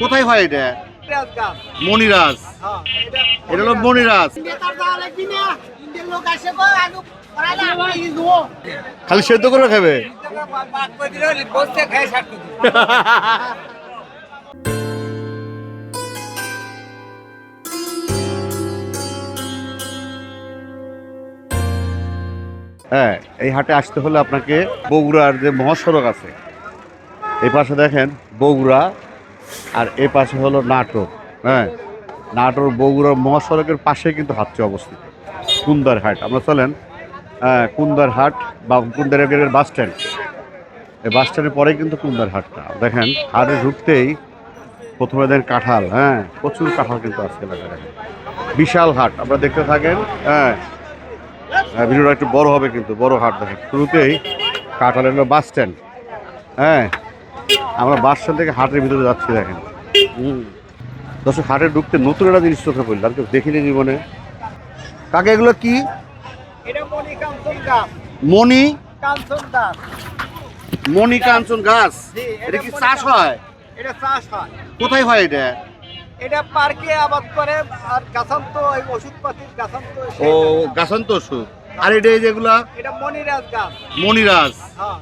কোথায় হয় এটা? মনিরাজ। এটা হলো মনিরাজ। খালি সেদ্ধ করে খাবে। হ্যাঁ এই হাটে আসতে হলে আপনাকে বগুড়ার যে মহাসড়ক আছে, এই পাশে দেখেন বগুড়া আর এই পাশে হলো নাটোর হ্যাঁ? নাটোর বগুড়া মহাসড়কের পাশে কিন্তু হাটটি অবস্থিত কুন্দার হাট আমরা চলেন হ্যাঁ কুন্দার হাট বা কুন্দার গেটের বাস স্ট্যান্ড। এই বাস স্ট্যান্ডের পরেই কিন্তু কুন্দার হাটটা দেখেন হাটে ঢুকতেই প্রথমে দেখেন কাঁঠাল হ্যাঁ? প্রচুর কাঁঠাল কিন্তু আছে এলাকায় দেখেন। বিশাল হাট আপনারা দেখতে থাকেন হ্যাঁ? হ্যাঁ, ভিডিওটা একটু বড় হবে কিন্তু বড় হাট দেখেন। শুরুতেই কাঁঠালের বাস স্ট্যান্ড হ্যাঁ? আমরা বাস স্ট্যান্ড থেকে হাটের ভিতরে যাচ্ছি দেখেন। হুম। দর্শক হাটে ঢুকতে নতুন একটা জিনিস চোখে পড়ল আর কেউ দেখিনি জীবনে। কাকে এগুলো কি? এটা মণি কাঞ্চন গাছ। মণি? কাঞ্চন গাছ। মণি কাঞ্চন গাছ? এটা কি চাষ হয়? এটা চাষ হয়। কোথায় হয় এটা? এটা পার্কে আবাদ করে আর গাছান্ত ওই ওষুধপাতির গাছান্ত ও গাছান্ত ওষুধ? আর এটা এই যেগুলা মনিরাজ হ্যাঁ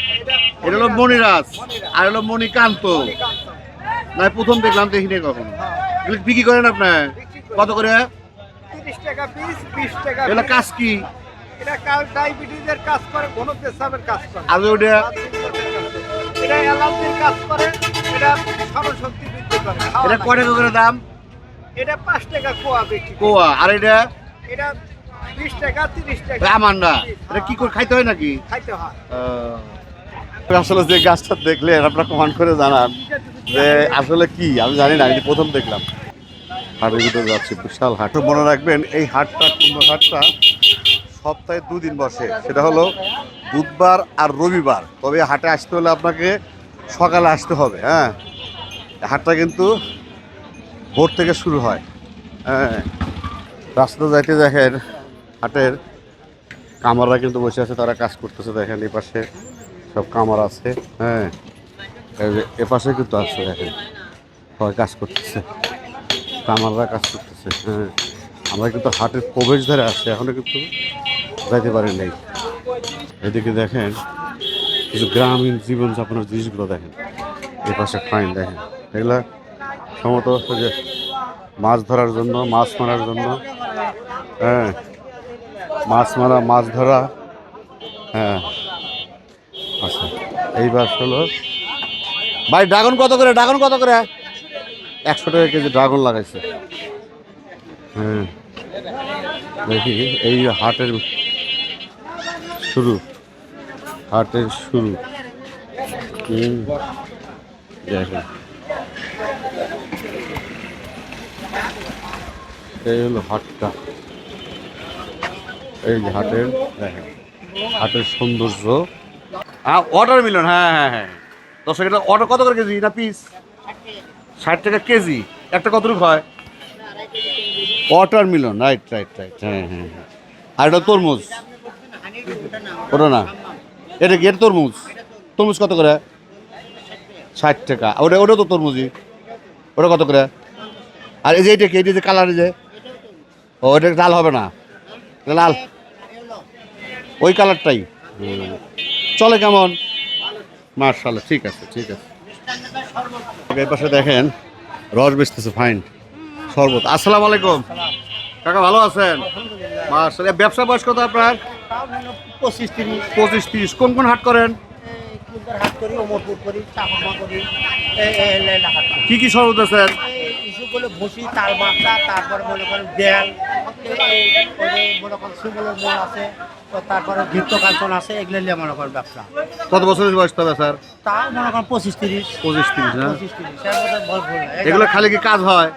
এটা হলো মণিরাজ। আর হলো মণিকান্ত। মণি না প্রথম দেখলাম দেখিনি কখনো। হ্যাঁ। এগুলো বিক্রি করেন আপনার কত করে? এগুলো। কাজ কি? আর ওটা এটা কাজ করে। কয় টাকা দাম? এটা পাঁচ টাকা কোয়া কোয়া। আর এটা? এটা বিশ টাকা তিরিশ টাকা। রামান্ডা এটা কি করে খাইতে হয় নাকি? খাইতে হয়। আসলে যে গাছটা দেখলেন আপনারা কমেন্ট করে জানান যে আসলে কি আমি জানি না আমি প্রথম দেখলাম। হাটের ভিতরে যাচ্ছি বিশাল হাট। মনে রাখবেন এই হাটটা কুম্ভ হাটটা সপ্তাহে দুদিন বসে। সেটা হলো বুধবার আর রবিবার। তবে হাটে আসতে হলে আপনাকে সকালে আসতে হবে হ্যাঁ? হাটটা কিন্তু ভোর থেকে শুরু হয় হ্যাঁ? রাস্তা যাইতে দেখেন হাটের কামাররা কিন্তু বসে আছে, তারা কাজ করতেছে, দেখেন এই পাশে সব কামার আছে হ্যাঁ। এ পাশে কিন্তু আছে, দেখেন। সবাই কাজ করতেছে, কামাররা কাজ করতেছে হ্যাঁ। আমরা কিন্তু হাটের প্রবেশ ধারে আসছি এখনও কিন্তু যাইতে পারি নাই। এদিকে দেখেন, কিছু গ্রামীণ জীবনযাপনের জিনিসগুলো দেখেন এই পাশে ফাইন দেখেন। এগুলা সম্ভবত যে মাছ ধরার জন্য, মাছ মারার জন্য হ্যাঁ। মাছ মারা, মাছ ধরা। হ্যাঁ। আচ্ছা এইবার হলো। ভাই, ড্রাগন কত করে? ড্রাগন কত করে? একশো টাকা কেজি ড্রাগন লাগাইছে। হ্যাঁ। দেখি, এই হাটের শুরু। হাটের শুরু। এই হলো হাটটা। এই যে হাটের দেখেন হাটের সৌন্দর্য। হ্যাঁ ওয়াটার মিলন হ্যাঁ হ্যাঁ হ্যাঁ। দশ টাকা অর্ডার কত করে কেজি? না পিস ষাট টাকা কেজি। একটা কতটুকু হয়? Watermelon right right right হ্যাঁ হ্যাঁ হ্যাঁ। আর এটা তরমুজ? ওটা না। এটা কি এটা তরমুজ? তরমুজ কত করে? ষাট টাকা। ওটা ওটা তো তরমুজই। ওটা কত করে? আর এই যে এটা কি এটা যে কালার যে? ও এটা লাল হবে না? এটা লাল। ওই কালারটাই। চলে কেমন? মার্শাল্লাহ ঠিক আছে ঠিক আছে। এই পাশে দেখেন রস বেচতেছে ফাইন শরবত। আসসালামু আলাইকুম। কাকা ভালো আছেন? মার্শাল্লাহ ব্যবসা বয়স কত আপনার? পঁচিশ তিরিশ। পঁচিশ তিরিশ। কোন কোন হাট করেন? কি কি শরবত মাথা তারপরে মনে করেন মনে করেন সুবলের মন আছে তারপরে ঘিত্ত কাঞ্চন আছে এগুলো নিয়ে মনে করেন ব্যবসা। কত বছরের বয়স তবে স্যার? তা মনে করেন পঁচিশ তিরিশ। পঁচিশ তিরিশ পঁচিশ তিরিশ। এগুলো খালি কি কাজ হয়?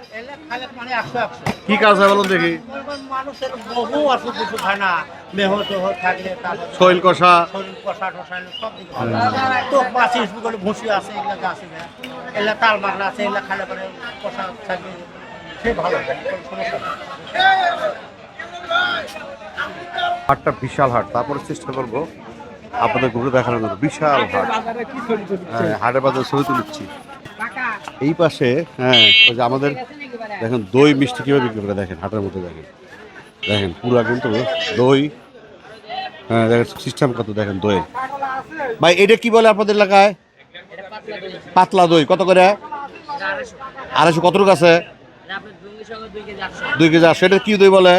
মানে একশো একশো। কি কাজ হয় বলুন দেখি? মনে মানুষের বহু অসুখ বিসুখ হয় না। মেহ টেহ থাকলে শৈল কষা। শরীর কষা টষাইলে সব দিকে তো পাঁচি ভুসি আছে এগুলো না এগুলো তাল মাগনা আছে এগুলো খালে পরে কষা থাকবে হাটটা বিশাল হাট তারপরে চেষ্টা করব আপনাদের ঘুরে দেখানোর জন্য। বিশাল হাট। হ্যাঁ হাটের বাজার ছবি তুলছি। এই পাশে হ্যাঁ ওই যে আমাদের দেখেন দই মিষ্টি কীভাবে বিক্রি করে দেখেন হাটের মধ্যে দেখেন। দেখেন পুরা কিন্তু দই হ্যাঁ দেখেন সিস্টেম কত দেখেন দই। ভাই এটা কি বলে আপনাদের এলাকায়? পাতলা দই। কত করে? আড়াইশো। কত আছে? দুই কেজি আটশো। এটা কি দই বলে?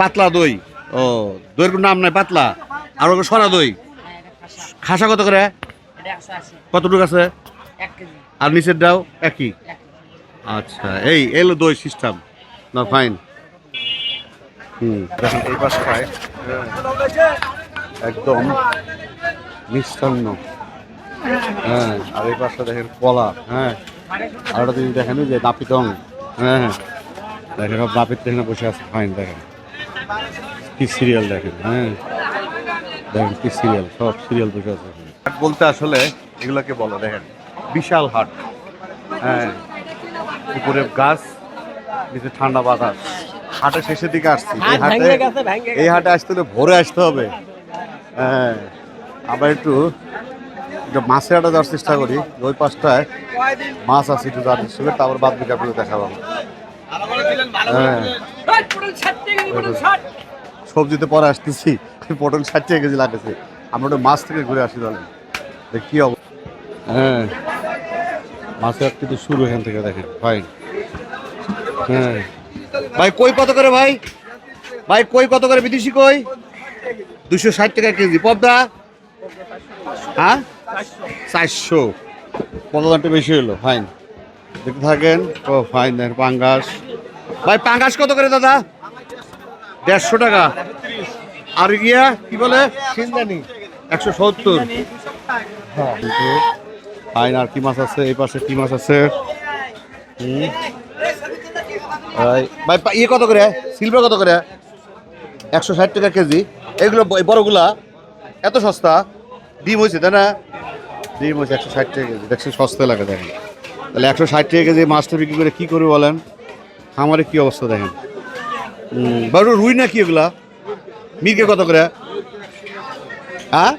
পাতলা দই। ও দইয়ের নাম নাই পাতলা। আর সরা দই? খাসা। কত করে? কতটুকু আছে? আর নিচের ডাও একই? আচ্ছা এই এলো দই সিস্টেম না ফাইন হুম এই পাশটায় একদম মিষ্টান্ন। হ্যাঁ আর এই পাশটা দেখেন কলা। হ্যাঁ আর ওটা যদি দেখেন যে নাপিতং। হ্যাঁ হ্যাঁ। দেখেন সব নাপিত বসে আছে। ফাইন দেখেন। কি সিরিয়াল দেখেন হ্যাঁ। দেখেন কি সিরিয়াল সব সিরিয়াল বসে আছে হাট বলতে আসলে এগুলোকে বলো দেখেন বিশাল হাট। হ্যাঁ উপরে গাছ নিচে ঠান্ডা বাতাস। হাটের শেষের দিকে আসছি। এই হাটে এই হাটে আসতে হলে ভোরে আসতে হবে। হ্যাঁ আবার একটু মাছের আটা যাওয়ার চেষ্টা করি। ওই পাঁচটায় মাছ আছে একটু যাওয়ার চেষ্টা করি তারপর বাদ বিকে আপনাদের দেখাবো। হ্যাঁ সবজিতে পরে আসতেছি পটল ষাট টাকা কেজি লাগতেছে। আমরা ওটা মাছ থেকে ঘুরে আসি তাহলে। কি অবস্থা হ্যাঁ। মাছের কিন্তু শুরু এখান থেকে দেখেন ভাই। হ্যাঁ। ভাই কই কত করে ভাই? ভাই কই কত করে? বিদেশি কই? দুশো ষাট টাকা কেজি। পদ্মা হ্যাঁ? চারশো। পনেরো দামটা বেশি হলো ফাইন দেখতে থাকেন, ও ফাইন দেখেন পাঙ্গাস। ভাই, পাঙ্গাস কত করে দাদা? দেড়শো টাকা। আর গিয়া, কি বলে? সিন্দানি একশো সত্তর। ফাইন আর কি মাছ আছে? এই পাশে কি মাছ আছে? ভাই ইয়ে কত করে? সিলভার কত করে? একশো ষাট টাকা কেজি। এগুলো বড়গুলা, এত সস্তা? ডিম হয়েছে, তাই না? ডিম হয়েছে একশো ষাট টাকা কেজি, দেখছি সস্তা লাগে দেখেন। তাহলে একশো ষাট টাকা কেজি মাছটা বিক্রি করে কী করবে বলেন? খামারে কী অবস্থা দেখেন? বাবু রুই না কি এগুলা? মির্গে কত করে? হ্যাঁ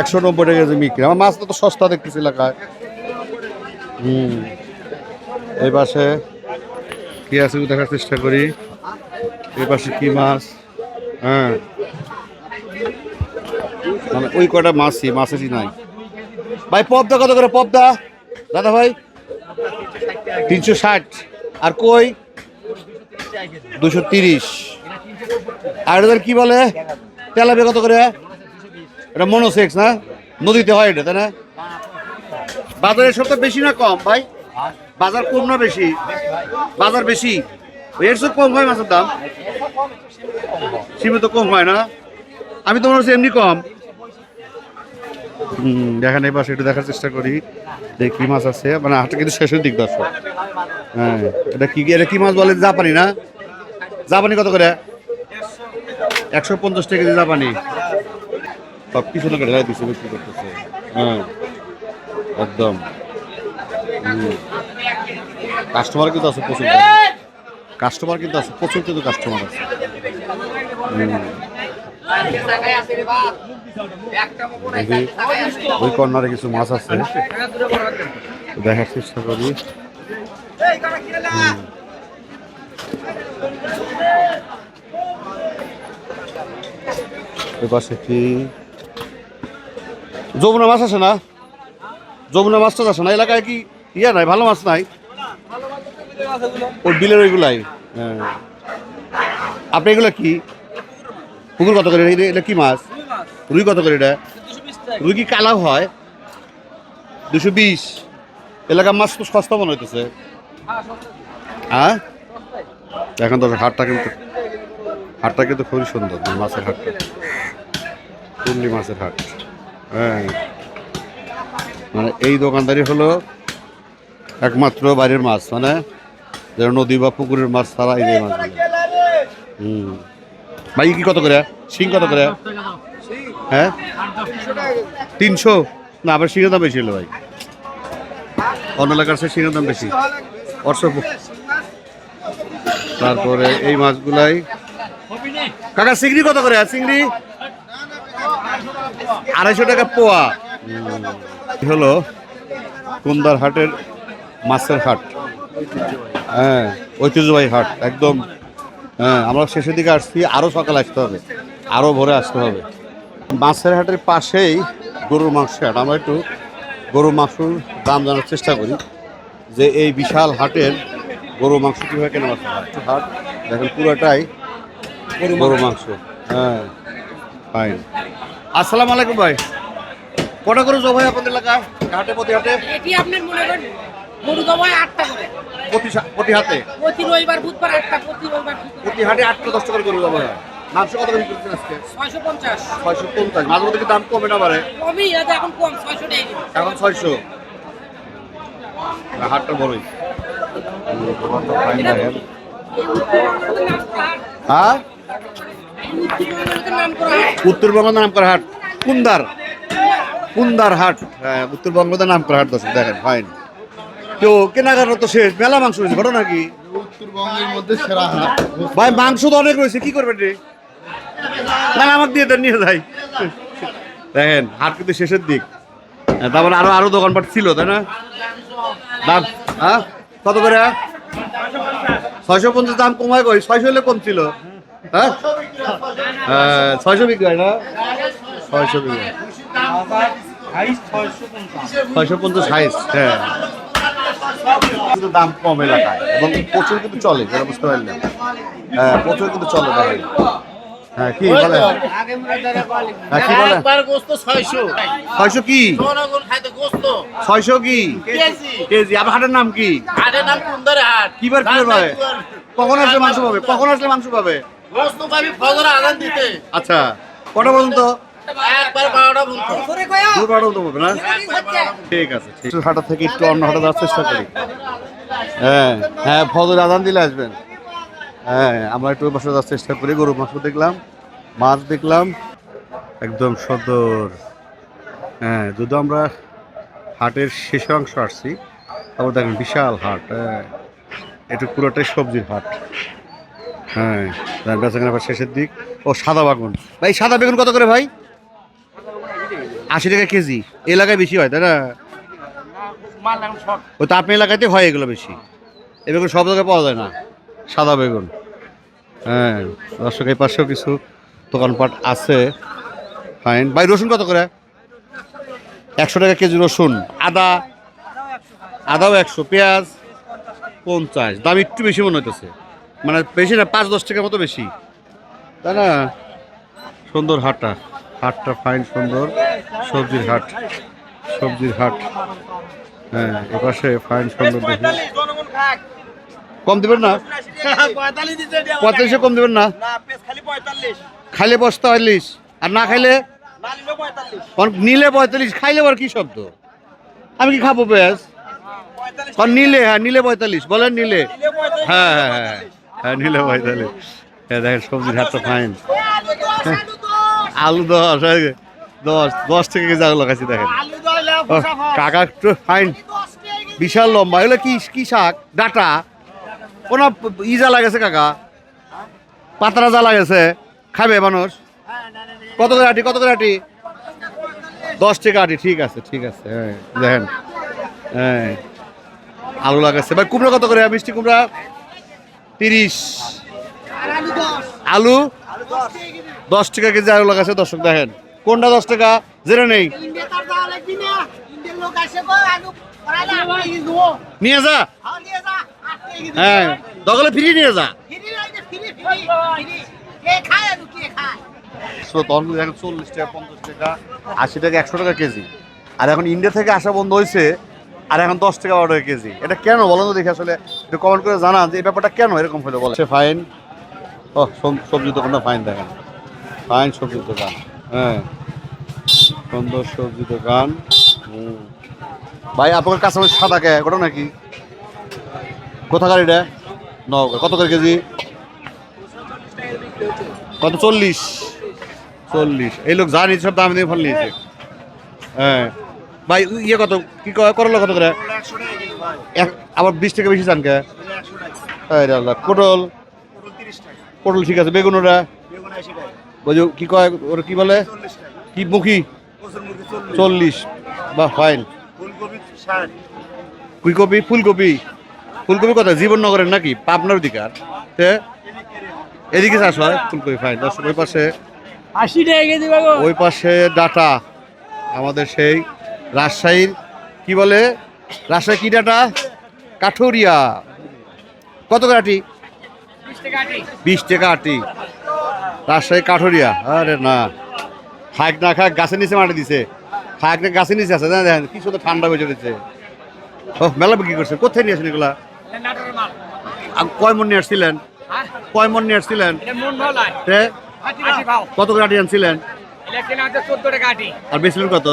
একশো নব্বই টাকা কেজি বিক্রি আমার মাছ তো সস্তা দেখতেছি এলাকায়। হুম, এই পাশে কি আছে দেখার চেষ্টা করি। এই পাশে কি মাছ? হ্যাঁ। মানে ওই কটা মাছই, মাছেরই নাই। ভাই, পদ্মা কত করে, পদ্মা? দাদা ভাই, তিনশো ষাট। আর কই? দুশো তিরিশ। আর ওদের কি বলে? তেলাপে কত করে? এটা মনোসেক্স না? নদীতে হয় এটা, তাই না? বাজারের সব তো বেশি না কম, ভাই? বাজার কম না বেশি? বাজার বেশি? এর চেয়ে কম হয় মাছের দাম? সীমিত কম হয় না? আমি তো মনে হচ্ছে এমনি কম। দেখেন এই পাশে একটু দেখার চেষ্টা করি। দেখি কি মাছ আছে। মানে হাটটা কিন্তু শেষের দিক, দর্শক। হ্যাঁ এটা কি এটা কি মাছ বলে? জাপানি না? জাপানি কত করে? একশো পঞ্চাশ টাকা কেজি জাপানি। সব কিছু না ঢেলাই দিচ্ছে বিক্রি করতেছে। হ্যাঁ একদম। কাস্টমার কিন্তু আছে প্রচুর। কাস্টমার কিন্তু আছে, প্রচুর কিন্তু কাস্টমার আছে। হুম। ওই কর্নারে কিছু মাছ আছে। দেখার চেষ্টা করি। পাশে কি? যমুনা মাছ আছে না? যমুনা মাছটা আছে না? এলাকায় কি ইয়া নাই? ভালো মাছ নাই? ওই বিলের ওইগুলাই? হ্যাঁ। আপনি এগুলো কি? পুকুর কত করে? এটা কি মাছ? রুই কত করে এটা? রুই কি কালা হয়? দুশো বিশ। এলাকার মাছ তো সস্তা মনে হইতেছে। হ্যাঁ এখন তো হাটটা কিন্তু হাটটা কিন্তু খুবই সুন্দর মাছের হাটটা কুমলি মাছের হাট। হ্যাঁ। মানে এই দোকানদারি হলো একমাত্র বাইরের মাছ মানে যেন নদী বা পুকুরের মাছ ছাড়া এই মাছগুলো হুম। ভাই কি কত করে? শিং কত করে? হ্যাঁ? তিনশো? না, আবার শিঙের দাম বেশি হলো ভাই। অন্য এলাকার সে শিঙের দাম বেশি। অর্শ তারপরে এই মাছগুলাই কাকা, চিংড়ি কত করে? চিংড়ি? আড়াইশো টাকা পোয়া। হলো কুন্দার হাটের মাছের হাট। হ্যাঁ ঐতিহ্যবাহী হাট, একদম। হ্যাঁ আমরা শেষের দিকে আসছি আরও সকালে আসতে হবে। আরও ভোরে আসতে হবে। মাছের হাটের পাশেই গরুর মাংস হাট। আমরা একটু গরুর মাংসর দাম জানার চেষ্টা করি যে এই বিশাল হাটের গরু মাংস কীভাবে কেনা হাট দেখেন পুরোটাই গরু মাংস। হ্যাঁ ফাইন আসসালামু আলাইকুম ভাই। কটা গরু জব হয় আপনাদের এলাকায়? হাটে প্রতি হাটে? এটি আপনার মনে করেন গরু দবায় আটটা করে। প্রতি প্রতি হাতে প্রতি রবিবার বুধবার আটটা প্রতি রবিবার প্রতি হাটে আটটা দশটা করে গরু জব হয়। মাংস কত করে বিক্রি আজকে? ছয়শো পঞ্চাশ। ছয়শো পঞ্চাশ। মাঝে মধ্যে দাম কমে না পারে কমই এখন কম ছয়শো এখন ছয়শো। হাটটা বড়ই। উত্তরবঙ্গের নাম করা হাট। হ্যাঁ? উত্তরবঙ্গের নাম হাট। উত্তরবঙ্গ নাম করা হাট। কুন্দার। কুন্দার হাট। হ্যাঁ উত্তরবঙ্গদের নাম করা হাট দর্শক দেখেন ফাইন তো কেনাকাটা তো শেষ মেলা মাংস রয়েছে ঘটনা কি? উত্তরবঙ্গের মধ্যে সেরা হাট। ভাই মাংস তো অনেক রয়েছে কি করবেন রে? না আমাকে দিয়ে দেন নিয়ে যাই। দেখেন হাট কিন্তু শেষের দিক। হ্যাঁ, তারপর আরও আরও দোকানপাট ছিল তাই না? দাম হ্যাঁ? কত করে? ছয়শো পঞ্চাশ দাম কমায় কই? ছয়শো হলে কম ছিল। হ্যাঁ? হ্যাঁ, ছয়শো বিক্রি হয় না? ছয়শো বিক্রি ছয়শো পঞ্চাশ হাইস্ট হ্যাঁ। দাম কম এলাকায় এবং প্রচুর কিন্তু চলে যেটা বুঝতে হ্যাঁ প্রচুর কিন্তু চলে দেখেন। হ্যাঁ কি বলে হ্যাঁ ছয়শো। ছয়শো কি? জনগণ খাইতে গোস্ত। ছয়শো কি? কেজি। কেজি। আবার হাটের নাম কি? হাটের নাম কুন্দারে হাট। কি বার পাবে? কখন আসলে মাংস পাবে? কখন আসলে মাংস পাবে? গোস্ত পাবি দিতে। আচ্ছা কটা পর্যন্ত? একবার পর্যন্ত। দু বারো পর্যন্ত পাবে না? ঠিক আছে হাটা থেকে একটু অন্য হাটে যাওয়ার চেষ্টা করি। হ্যাঁ হ্যাঁ ফজর আদান দিলে আসবেন। হ্যাঁ আমরা একটু বসে যাওয়ার চেষ্টা করি। গরু মাংস দেখলাম মাছ দেখলাম একদম সদর। হ্যাঁ যদি আমরা হাটের শেষের অংশ আসছি তারপর দেখেন বিশাল হাট হ্যাঁ। এটা পুরোটাই সবজির হাট। হ্যাঁ বেচাকেনা শেষের দিক। ও সাদা বাগুন। ভাই সাদা বেগুন কত করে ভাই? আশি টাকা কেজি। এলাকায় বেশি হয় তাই না? ওই তো আপনি এলাকাতে হয় এগুলো বেশি। এ বেগুন সব জায়গায় পাওয়া যায় না। সাদা বেগুন। হ্যাঁ দর্শক, এই পাশেও কিছু দোকানপাট আছে। ফাইন ভাই, রসুন কত করে? একশো টাকা কেজি রসুন। আদা? আদাও একশো, পেঁয়াজ পঞ্চাশ। দাম একটু বেশি মনে হইতেছে। মানে বেশি না, পাঁচ, দশ টাকার মতো বেশি। তাই না? সুন্দর হাটটা। হাটটা ফাইন সুন্দর। সবজির হাট। সবজির হাট। হ্যাঁ এপাশে ফাইন সুন্দর দেখি। কম দিবেন না? পঁয়তাল্লিশে কম দিবেন না? খাইলে পঁয়তাল্লিশ আর না খাইলে? নিলে পঁয়তাল্লিশ খাইলে আবার কি শব্দ? আমি কি খাব পেঁয়াজ নিলে হ্যাঁ নিলে পঁয়তাল্লিশ বলেন নিলে। হ্যাঁ হ্যাঁ হ্যাঁ হ্যাঁ নিলে পঁয়তাল্লিশ। হ্যাঁ দেখেন সবজির হাটটা ফাইন। আলু দশ হয়ে দশ দশ থেকে কেজি আলু লাগাইছি দেখেন। কাকা একটু ফাইন। বিশাল লম্বা এগুলো কি কি শাক? ডাটা? কোন ই জ্বালা গেছে কাকা। পাতরা জ্বালা গেছে। খাবে মানুষ? কত করে আটি, কত করে আটি? দশ টাকা আটি, ঠিক আছে ঠিক আছে হ্যাঁ দেখেন হ্যাঁ আলু লাগাচ্ছে ভাই, কুমড়া কত করে, মিষ্টি কুমড়া? তিরিশ। আলু? দশ টাকা কেজি আলু লাগাচ্ছে দর্শক, দেখেন। কোনটা দশ টাকা? জেনে নেই। নিয়ে যা। হ্যাঁ দখলে ফিরিয়ে নিয়ে যা। তখন এখন চল্লিশ টাকা পঞ্চাশ টাকা আশি টাকা একশো টাকা কেজি। আর এখন ইন্ডিয়া থেকে আসা বন্ধ হয়েছে আর এখন দশ টাকা বারো টাকা কেজি। এটা কেন বলেন তো দেখি আসলে একটু কমেন্ট করে জানান যে এই ব্যাপারটা কেন এরকম হলো বলে সে ফাইন ও সবজি দোকানটা ফাইন দেখেন। ফাইন সবজির দোকান হ্যাঁ। সুন্দর সবজি দোকান হুম। ভাই আপনার কাছে সাদা কে ওটা নাকি? কোথাকার এটা? নওগাঁ। কত করে কেজি? কত? চল্লিশ। চল্লিশ। এই লোক জানি সব দাম দিয়ে ফল নিয়েছে। হ্যাঁ। ভাই ইয়ে কত? কি কয় করল কত করে? এক আবার বিশ টাকা বেশি চান কে? আল্লাহ পটল? পটল ঠিক আছে বেগুন ওরা ওই যে কি কয় ওরা কি বলে? কি মুখী? চল্লিশ। বা ফাইন কুইকপি ফুলকপি? ফুলকপি কথা জীবননগরের নাকি? পাবনার দিকার এদিকে চাষ হয়? ফুলকপি ফাইন ওই পাশে আশি টাকা কেজি ওই পাশে ডাটা আমাদের সেই রাজশাহীর কি বলে? রাজশাহী কি ডাটা? কাঠুরিয়া। কত করে আটি? বিশ টাকা আটি। রাজশাহী কাঠুরিয়া। আরে না। খাক না খাক গাছের নিচে মাটি দিছে। খাক না গাছের নিচে আছে দেখেন কি সুন্দর ঠান্ডা হয়ে চলেছে। ও মেলা বিক্রি করছে। কোথায় নিয়ে আসেন এগুলা? কয় মন নিয়ে আসছিলেন? হ্যাঁ? কয় মন নিয়ে আসছিলেন? এটা মন ভালো হয় তে? আটি ভাও। কত করে আটি আনছিলেন? এটা কেনা হচ্ছে চোদ্দ টাকা আটি আর বেচলেন কত?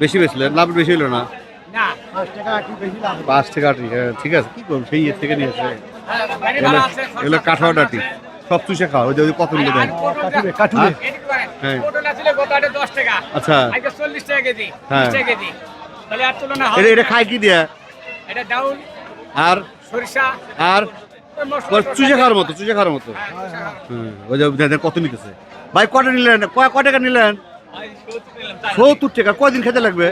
বেশি। বেচলেন? লাভ বেশি হলো না? না। পাঁচ টাকা আটি হ্যাঁ ঠিক আছে। কি সেই ইয়ের থেকে নিয়ে আসে। হ্যাঁ, এগুলো আটি সব চুষে খাওয়া ওই যে কত নিলে দেন। হ্যাঁ। টাকা। আচ্ছা। আজকে চল্লিশ টাকা কেজি হ্যাঁ। এটা খায় কি দিয়ে? এটা ডাউন আর? সরিষা আর? ওই চুষে খাওয়ার মতো চুষে খাওয়ার মতো। ওই যে কত নিতেছে। ভাই কটা নিলেন? কয় কয় টাকা নিলেন? সত্তর টাকা কয়দিন খেতে লাগবে?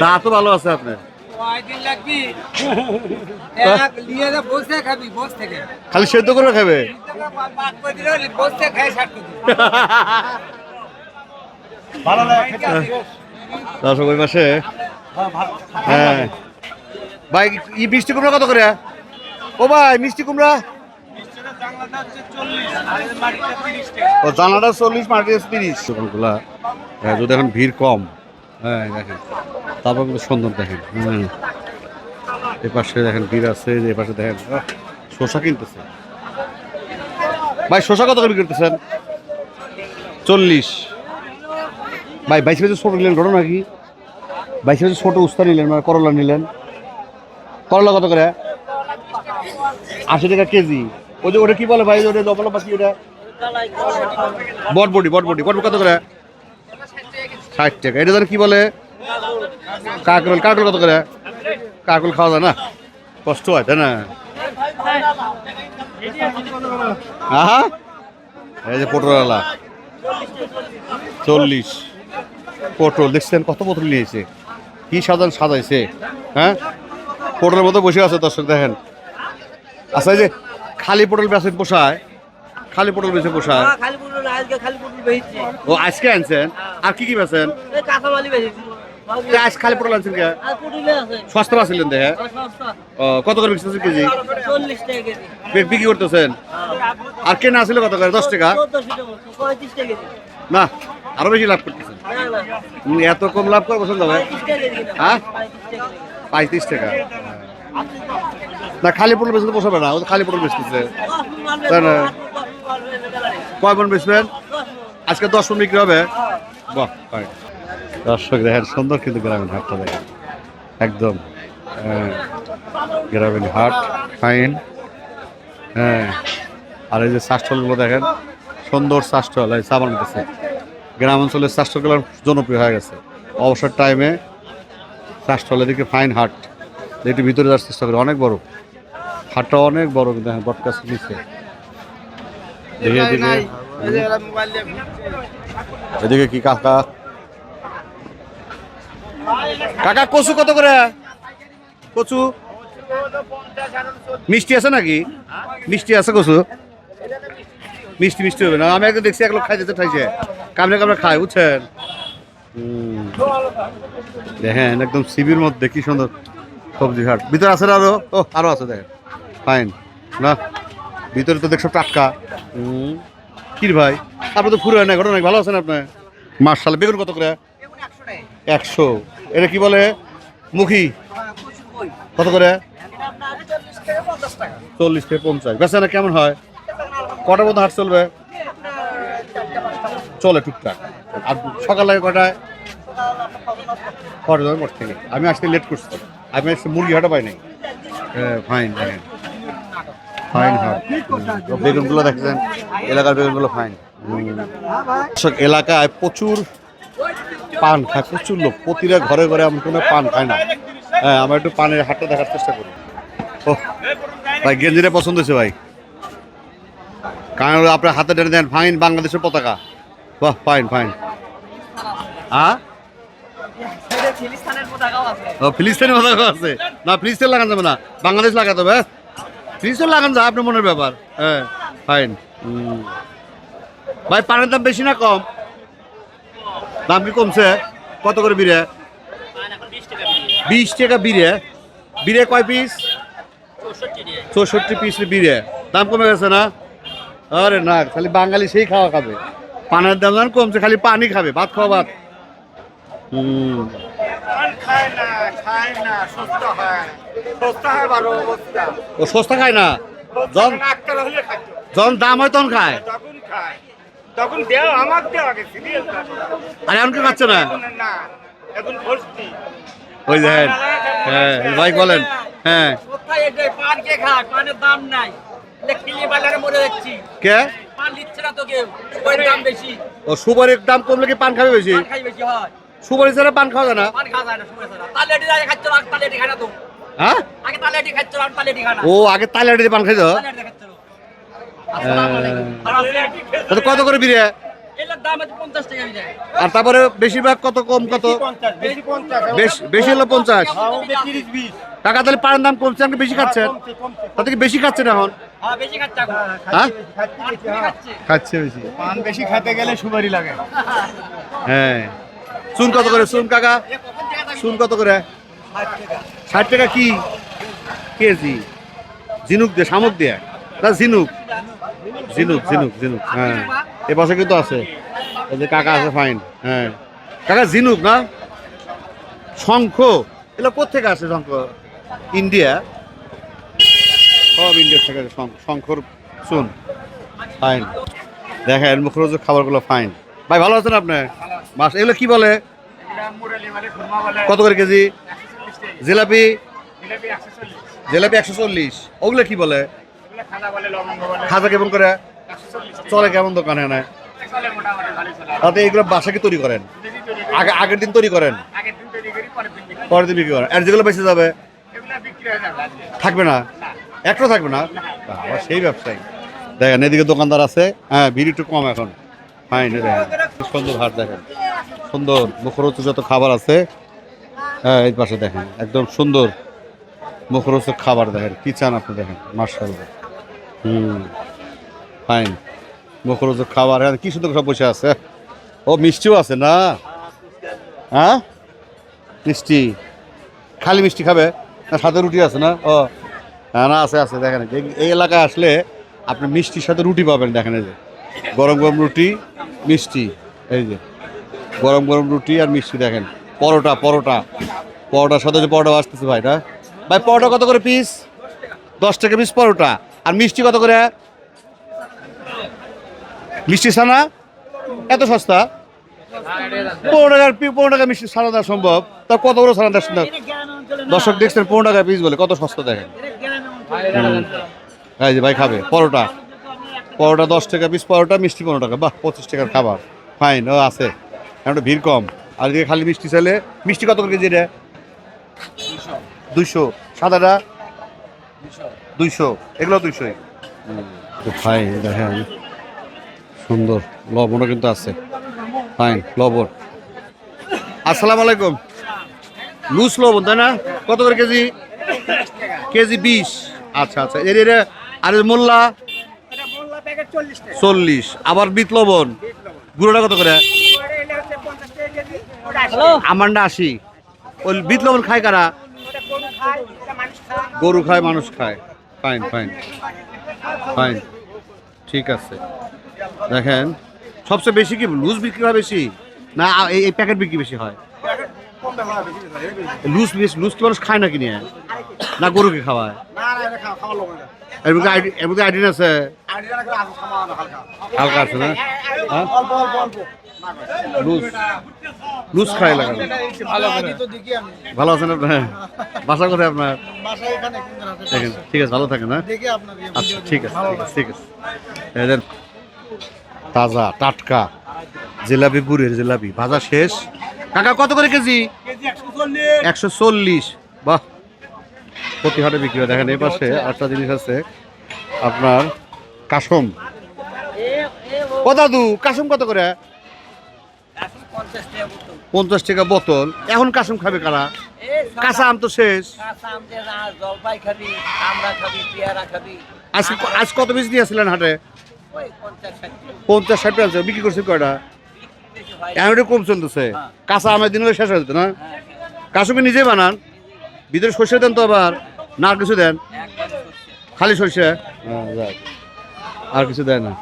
দা তো ভালো আছে আপনার। খালি সেদ্ধ করে খাবে। দর্শক ওই পাশে হ্যাঁ। ভাই, ই মিষ্টি কুমড়া কত করে? ও ভাই, মিষ্টি কুমড়া? ও জানাটা চল্লিশ মাটি তিরিশ। দোকানগুলা হ্যাঁ যদি এখন ভিড় কম হ্যাঁ দেখেন। তারপর কিন্তু দেখেন হ্যাঁ। এ দেখেন ভিড় আছে, এ পাশে দেখেন শসা কিনতেছে। ভাই, শসা কত করে করতেছেন? চল্লিশ। ভাই, বাইশ কেজি ছোট নিলেন ঘটনা কি বাইশ কেজি ছোট উস্তা নিলেন মানে করলা নিলেন। করলা কত করে? আশি টাকা কেজি। ওই যে ওটা কি বলে ভাই? ওটা ডবল পাখি ওটা? বটবডি বটবডি বটবটি কত করে? ষাট টাকা। এটা ধর কি বলে? কাকরল। কাকরল কত করে? কাকরল খাওয়া যায় না? কষ্ট হয়, তাই না? আহা! এই যে পটলওয়ালা। চল্লিশ। পটল, দেখছেন কত পটল নিয়েছে? কি সাজান সাজাইছে হ্যাঁ? পটলের মতো বসে আছে দর্শক দেখেন। আচ্ছা যে খালি পটল বেচেন পোষায় খালি পটল বেচে পোষায়। হ্যাঁ। ও আজকে আনছেন? আর কি কি আজ খালি পটল আনছেন কে। সস্তা দেখে ও কত করে কেজি? 40 টাকা কেজি। বি- বিক্রি করতেছেন? আর কেনা আসলে কত করে? দশ টাকা? 14 টাকা বলছো, 35 টাকা কেজি। না আরও বেশি লাভ করতেছেন। এত কম লাভ করে পছন্দ হবে 35 টাকা কেজি কিনা। হ্যাঁ? 35 টাকা কেজি। পঁয়ত্রিশ টাকা। না, খালি পটল বেচতে পোষাবে না, ও খালি পটল বেচতেছে। তাই না? কয় মন বেচবেন? আজকে দশ মন বিক্রি হবে। দর্শক, দেখেন, সুন্দর কিন্তু গ্রামীণ হাটটা দেখেন। একদম গ্রামীণ হাট, ফাইন। হ্যাঁ। আর এই যে শাস্টলগুলো দেখেন, সুন্দর শাস্টল এই সাবান দিতেছে। গ্রাম অঞ্চলের শাস্টলগুলো জনপ্রিয় হয়ে গেছে। অবসর টাইমে শাস্টল এদিকে ফাইন হাট একটু ভিতরে যাওয়ার চেষ্টা করি অনেক বড়। হাটটা অনেক বড় কিন্তু হ্যাঁ বটকাছ নিচে দেখে এদিকে এদিকে কি কাকা? কাকা কচু কত করে? কচু? মিষ্টি আছে নাকি? মিষ্টি আছে কচু? মিষ্টি মিষ্টি হবে না। আমি একদম দেখছি এক লোক খাই যেতে ঠাইছে। কামড়ে কামড়ে খায় বুঝছেন। দেখেন একদম শিবির মধ্যে কি সুন্দর সবজি হাট। ভিতরে আছে না আরও? ও আরও আছে দেখেন। ফাইন। না ভিতরে তো দেখছ টাটকা। হুম। কি ভাই? আপনি তো ফুরে না ঘটনা ভালো আছেন আপনি? মার্শাল বেগুন কত করে? একশো এটা কি বলে? মুখী? কত করে? চল্লিশ থেকে পঞ্চাশ। বেচা কেমন হয়? কটার মতো হাট চলবে? চলে টুকটাক। আর সকালে কটায়? কটা পর থেকে। আমি আসতে লেট করছি আমি আসতে মুরগি হাটা পাই নাই। হ্যাঁ ফাইন দেখেন ফাইন হাট বেগুনগুলো দেখেছেন? এলাকার বেগুনগুলো ফাইন এলাকায় প্রচুর পান খায় প্রচুর লোক। প্রতিটা ঘরে ঘরে আমি কোনো পান খায় না। হ্যাঁ আমরা একটু পানের হাটটা দেখার চেষ্টা করি। ও ভাই গেঞ্জিটা পছন্দ হয়েছে ভাই। কারণ আপনার হাতে টেনে দেন ফাইন বাংলাদেশের পতাকা। বাহ ফাইন ফাইন হ্যাঁ? ও কথা আছে। না, ফিলিস্তিন লাগান যাবে না, বাংলাদেশ লাগাতে হবে ফিলিস্তিন লাগান যা, আপনার মনের ব্যাপার। হ্যাঁ ফাইন ভাই, পানের দাম বেশি না কম? দাম কি কমছে? কত করে বিড়ে বিশ টাকা বিড়ে বিড়ে কয় পিস চৌষট্টি পিস বিড়ে দাম কমে গেছে না? আরে না খালি বাঙালি সেই খাওয়া খাবে। পানের দাম যখন কমছে খালি পানি খাবে ভাত খাওয়া ভাত। হুম। হয়। হয় ও সস্তা খায় না? যখন যখন দাম হয় তখন খায়। তখন খায় তখন দেও আমার দেওয়া গেছে সিরিয়াল আর এখন কি খাচ্ছে না? না এখন ভর্তি। ওই দেখেন হ্যাঁ ভাই বলেন হ্যাঁ। কোথায় এটা পান কে খায় পানের দাম নাই। কে? দাম ও সুপারির দাম কমলে কি পান খাবে বেশি? খাই বেশি সুপারি ছাড়া পান খাওয়া যায় না? হ্যাঁ? ও আগে পান খাইতো তাহলে কত করে বিরে হয়ে আর তারপরে বেশিরভাগ কত কম কত? বেশ- বেশি হলো পঞ্চাশ। টাকা তাহলে পানের দাম কমছে আমাকে বেশি খাচ্ছেন? তাতে কি বেশি খাচ্ছেন এখন? হ্যাঁ খাচ্ছে এখন। হ্যাঁ খাচ্ছে খাচ্ছে বেশি? পান বেশি খেতে গেলে সুপারি লাগে। হ্যাঁ। চুন কত করে চুন কাকা? চুন কত করে? ষাট টাকা। কি? কেজি? ঝিনুক দিয়ে শামুক দিয়ে? না ঝিনুক। ঝিনুক ঝিনুক ঝিনুক হ্যাঁ। এ পাশে কিন্তু আছে। এই যে কাকা আছে ফাইন হ্যাঁ। কাকা ঝিনুক না? শঙ্খ। এগুলো কোথেকে আসে শঙ্খ? ইন্ডিয়া? সব ইন্ডিয়া থেকে শঙ্খর চুন। ফাইন দেখেন মুখরোজের খাবারগুলো ফাইন ভাই, ভালো আছেন আপনি? মাছ এগুলো কি বলে? কত করে কেজি? জিলাপি? জিলাপি একশো চল্লিশ। ওগুলো কি বলে? খাজা কেমন করে? চলে কেমন দোকানে না তাতে এগুলো বাসা কি তৈরি করেন? আগে আগের দিন তৈরি করেন? পরের দিন বিক্রি করেন। আর যেগুলো বেঁচে যাবে? থাকবে না? একটা থাকবে না? বাবা, সেই ব্যবসায়ী। দেখেন এদিকে দোকানদার আছে। হ্যাঁ ভিড় একটু কম এখন। ফাইন দেখেন। সুন্দর হাট দেখেন। সুন্দর। মুখরোচক যত খাবার আছে হ্যাঁ এই পাশে দেখেন। একদম সুন্দর মুখরোচক খাবার দেখেন। কি চান আপনি দেখেন? মার্শাল হুম। ফাইন। মুখরোচক খাবার হ্যাঁ কি সুন্দর সব বসে আছে। ও মিষ্টিও আছে না? হ্যাঁ? মিষ্টি। খালি মিষ্টি খাবে? সাথে রুটি আছে না? ও। হ্যাঁ না, আছে আছে, দেখেন, এই- এলাকায় আসলে আপনি মিষ্টির সাথে রুটি পাবেন, দেখেন, এই যে। গরম গরম রুটি, মিষ্টি, এই যে। গরম গরম রুটি আর মিষ্টি, দেখেন। পরোটা পরোটা। পরোটার সাথে যে পরোটা আসতেছে ভাই, না? ভাই, পরোটা কত করে পিস দশ টাকা পিস পরোটা। আর মিষ্টি কত করে? মিষ্টি ছানা? এত সস্তা? পনেরো টাকার পনেরো টাকা মিষ্টি ছানা দেওয়া সম্ভব। তা কত বড় ছানা দেওয়া? দর্শক দেখছেন পনেরো টাকা পিস বলে, কত সস্তা দেখেন। এই যে ভাই খাবে, পরোটা। পরোটা দশ টাকা পিস পরোটা মিষ্টি পনেরো টাকা। বাহ, পঁচিশ টাকার খাবার। ফাইন ও আছে। এখন ভিড় কম। আর এদিকে খালি মিষ্টি চাইলে, মিষ্টি কত কেজি রে দুইশো। সাদাটা? দুইশো। এগুলো দুইশোই। ভাই দেখেন। সুন্দর। লবণও কিন্তু আছে। ফাইন লবণ। আসসালামু আলাইকুম। লুজ লবণ তাই না? কত করে কেজি? কেজি বিশ। আচ্ছা আচ্ছা। এর এর আর মোল্লা? চল্লিশ। আবার বিট লবণ? গুঁড়োটা কত করে? আমার না আশি। ওই বিট লবণ খায় কারা? গরু খায় মানুষ খায়। ফাইন ফাইন ফাইন ঠিক আছে। দেখেন সবচেয়ে বেশি কি লুজ বিক্রি হয় বেশি? না এই প্যাকেট বিক্রি বেশি হয়? লুজ বেশি লুজ কি মানুষ খায় না কিনে না গরুকে খাওয়ায়? এর মধ্যে আইডি এর মধ্যে আইডিন আছে? হালকা আছে না? হ্যাঁ? লুজ। লুজ খায় লাগানো ভালো আছেন আপনার? বাসা কোথায় আপনার? ঠিক আছে ভালো থাকেন হ্যাঁ? আচ্ছা ঠিক আছে ঠিক আছে, তাজা টাটকা জিলাপি গুড়ের জিলাপি। ভাজা শেষ। কাকা কত করে কেজি? একশো চল্লিশ। বাহ। প্রতি হাটে বিক্রি হয়। দেখেন এই পাশে আটটা জিনিস আছে। আপনার কাসম। ও দাদু কাসম কত করে? পঞ্চাশ টাকা বোতল। এখন কাসম খাবে কারা? কাঁচা আম তো শেষ। আজ কত পিস নিয়েছিলেন হাটে? পঞ্চাশ ষাট বিক্রি করছে কয়টা? এখন একটু কম চলতেছে। কাঁচা আমের দিন হলে শেষ হয়ে যেত না? কাশুকে নিজে বানান ভিতরে সর্ষে দেন তো আবার না কিছু দেন। খালি সর্ষে? হ্যাঁ, আর কিছু দেয় না।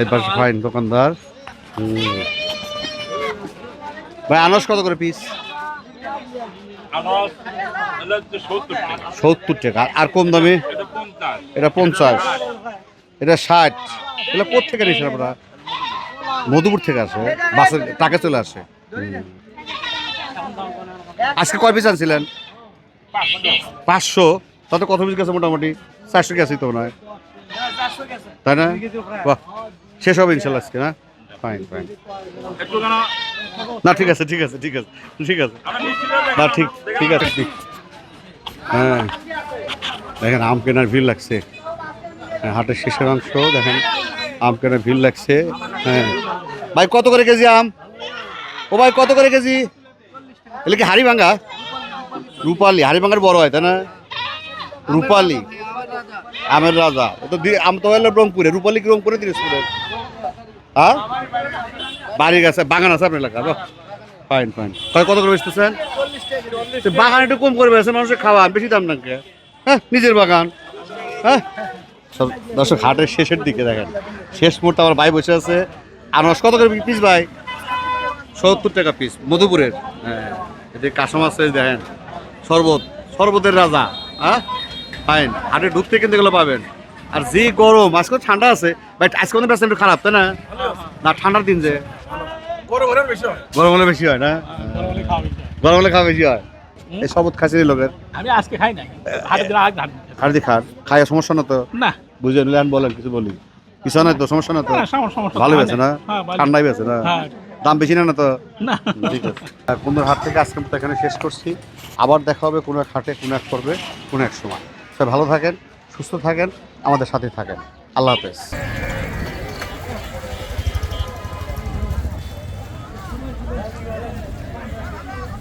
এই পাশে ফাইন দোকানদার। ভাই আনাস কত করে পিস আনারস সত্তর টাকা। আর কম দামে? এটা পঞ্চাশ। এটা ষাট। এটা কোথেকে নিয়েছেন আপনারা? মধুপুর থেকে আসে বাসের টাকা চলে আসে। আজকে কয় পিস আনছিলেন? পাঁচশো। তাতে কত পিস গেছে মোটামুটি? চারশো গেছে তো নয় তাই না? বাহ। শেষ হবে ইনশাল্লাহ আজকে না? ফাইন ফাইন না ঠিক আছে ঠিক আছে ঠিক আছে ঠিক আছে। না ঠিক ঠিক আছে ঠিক। হ্যাঁ। দেখেন আম কেনার ভিড় লাগছে। হ্যাঁ, হাটের শেষের অংশ দেখেন। আম কেনার ভিড় লাগছে। হ্যাঁ। ভাই, কত করে কেজি আম? ও ভাই, কত করে কেজি? এলে কি হাড়ি ভাঙ্গা রূপালি, হাড়ি ভাঙ্গার বড় হয়, তাই না? রূপালি, আমের রাজা। তো আম তো হলো রংপুরে, রূপালি কি রংপুরে, দিনাজপুরে? হ্যাঁ? বাড়ি গেছে বাগান আছে আপনার এলাকা ফাইন ফাইন কয়, কত করে বেচতেছেন? বাগান একটু কম করে বেচেন, মানুষের খাওয়া বেশি দাম নাকি হ্যাঁ নিজের বাগান। হ্যাঁ? দর্শক, হাটের শেষের দিকে দেখেন। শেষ মুহূর্তে আমার ভাই বসে আছে। আনারস কত করে পিস ভাই? সত্তর টাকা পিস মধুপুরের। হ্যাঁ এদিকে কাঁচা মাছ দেখেন। শরবত শরবতের রাজা হ্যাঁ? ফাইন হাটে ঢুকতে কিন্তু এগুলো পাবেন। আর যে গরম আজকে ঠান্ডা আছে বাট আজকে কোনো ব্যবসা একটু খারাপ তাই না? না ঠান্ডার দিন যে। গরম হলে বেশি হয়। না? গরম হলে খাওয়া বেশি হয়। এই শপথ খাসির লোকের। আমি আজকে খাই দিন আগে খান। খায় সমস্যা না তো? না। বুঝে নিলেন বলেন কিছু বলি। কিছু নাই তো সমস্যা না তো? সমস্যা ভালো বেছে না? হ্যাঁ, ঠান্ডাই বেছে না? হ্যাঁ। দাম বেশি না না তো? কুন্দর হাট থেকে আজকে মতো এখানে শেষ করছি। আবার দেখা হবে কোনো এক হাটে কোনো এক পর্বে কোনো এক সময়। সবাই ভালো থাকেন সুস্থ থাকেন আমাদের সাথে থাকেন। আল্লাহ হাফেজ।